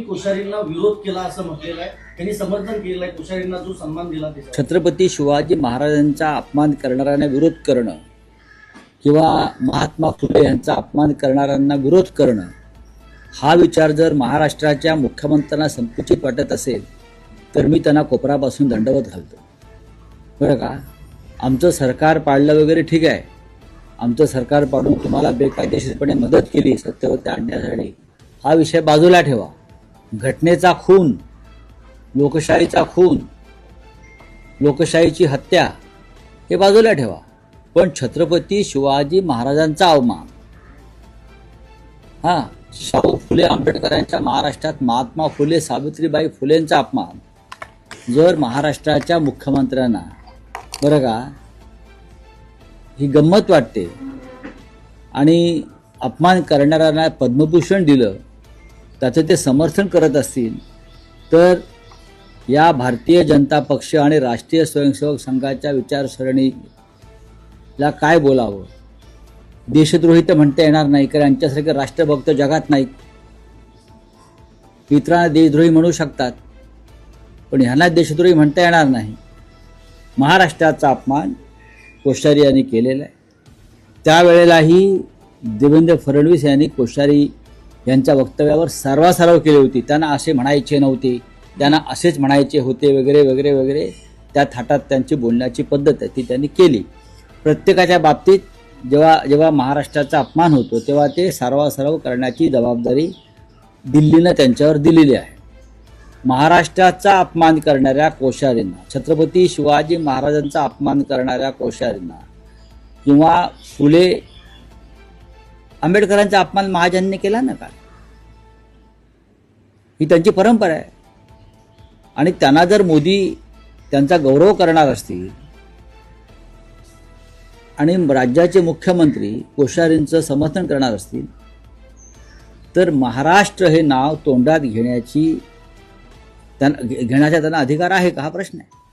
कोश्यारींना विरोध केला असं म्हटलेलं आहे. त्यांनी समर्थन केलेलं आहे. कोश्यारींना जो सन्मान दिला छत्रपती शिवाजी महाराजांचा अपमान करणाऱ्यांना विरोध करणं किंवा महात्मा फुले यांचा अपमान करणाऱ्यांना विरोध करणं हा विचार जर महाराष्ट्राच्या मुख्यमंत्र्यांना संकुचित वाटत असेल तर मी त्यांना कोपरापासून दंडवत घालतो. बरं का? आमचं सरकार पाडलं वगैरे ठीक आहे. आमचं सरकार पाडून तुम्हाला बेकायदेशीरपणे मदत केली सत्यवते आणण्यासाठी. हा विषय बाजूला ठेवा. घटनेचा खून लोकशाहीचा खून लोकशाहीची हत्या हे बाजूला ठेवा. पण छत्रपती शिवाजी महाराजांचा अवमान. हा शाहू फुले आंबेडकरांच्या महाराष्ट्रात महात्मा फुले सावित्रीबाई फुलेंचा अपमान. जर महाराष्ट्राच्या मुख्यमंत्र्यांना बरं का ही गंमत वाटते आणि अपमान करणाऱ्यांना पद्मभूषण दिलं त्याचं ते समर्थन करत असतील तर या भारतीय जनता पक्ष आणि राष्ट्रीय स्वयंसेवक संघाच्या विचारसरणीला काय बोलावं? देशद्रोही तर म्हणता येणार नाही कारण यांच्यासारखे राष्ट्रभक्त जगात नाहीत. मित्रांना देशद्रोही म्हणू शकतात पण ह्यांना देशद्रोही म्हणता येणार नाही. महाराष्ट्राचा अपमान कोश्यारी यांनी केलेला आहे. त्यावेळेलाही देवेंद्र फडणवीस यांनी कोश्यारी यांच्या वक्तव्यावर सर्वासर्व केली होती. त्यांना असे म्हणायचे नव्हते. त्यांना असेच म्हणायचे होते वगैरे वगैरे वगैरे. त्या थाटात त्यांची बोलण्याची पद्धत आहे ती त्यांनी केली. प्रत्येकाच्या बाबतीत जेव्हा जेव्हा महाराष्ट्राचा अपमान होतो तेव्हा ते सर्वासर्व करण्याची जबाबदारी दिल्लीनं त्यांच्यावर दिलेली आहे. महाराष्ट्राचा अपमान करणाऱ्या कोश्यारींना छत्रपती शिवाजी महाराजांचा अपमान करणाऱ्या कोश्यारींना किंवा फुले आंबेडकरांचा अपमान महाजनने केला ना का ही त्यांची परंपरा आहे. आणि त्यांना जर मोदी त्यांचा गौरव करणार असतील आणि राज्याचे मुख्यमंत्री कोश्यारींचं समर्थन करणार असतील तर महाराष्ट्र हे नाव तोंडात घेण्याची त्यांना घेण्याचा त्यांना अधिकार आहे का? हा प्रश्न आहे.